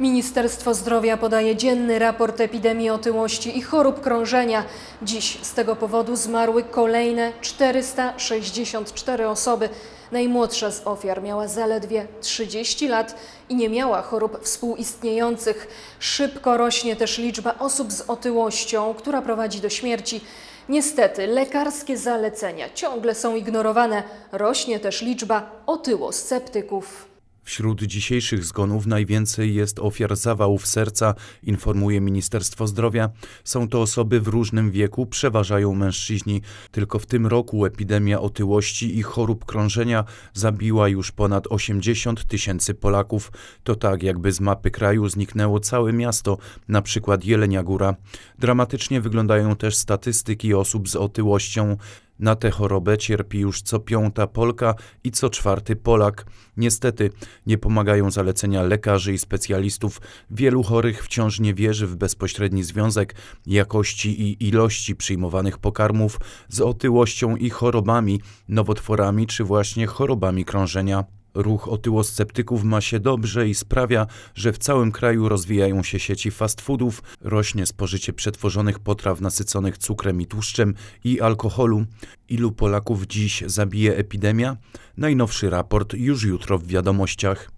Ministerstwo Zdrowia podaje dzienny raport epidemii otyłości i chorób krążenia. Dziś z tego powodu zmarły kolejne 464 osoby. Najmłodsza z ofiar miała zaledwie 30 lat i nie miała chorób współistniejących. Szybko rośnie też liczba osób z otyłością, która prowadzi do śmierci. Niestety, lekarskie zalecenia ciągle są ignorowane. Rośnie też liczba otyłosceptyków. Wśród dzisiejszych zgonów najwięcej jest ofiar zawałów serca, informuje Ministerstwo Zdrowia. Są to osoby w różnym wieku, przeważają mężczyźni. Tylko w tym roku epidemia otyłości i chorób krążenia zabiła już ponad 80 tysięcy Polaków. To tak, jakby z mapy kraju zniknęło całe miasto, na przykład Jelenia Góra. Dramatycznie wyglądają też statystyki osób z otyłością. Na tę chorobę cierpi już co piąta Polka i co czwarty Polak. Niestety nie pomagają zalecenia lekarzy i specjalistów. Wielu chorych wciąż nie wierzy w bezpośredni związek jakości i ilości przyjmowanych pokarmów z otyłością i chorobami, nowotworami czy właśnie chorobami krążenia. Ruch otyłosceptyków ma się dobrze i sprawia, że w całym kraju rozwijają się sieci fast foodów, rośnie spożycie przetworzonych potraw nasyconych cukrem i tłuszczem i alkoholu. Ilu Polaków dziś zabije epidemia? Najnowszy raport już jutro w wiadomościach.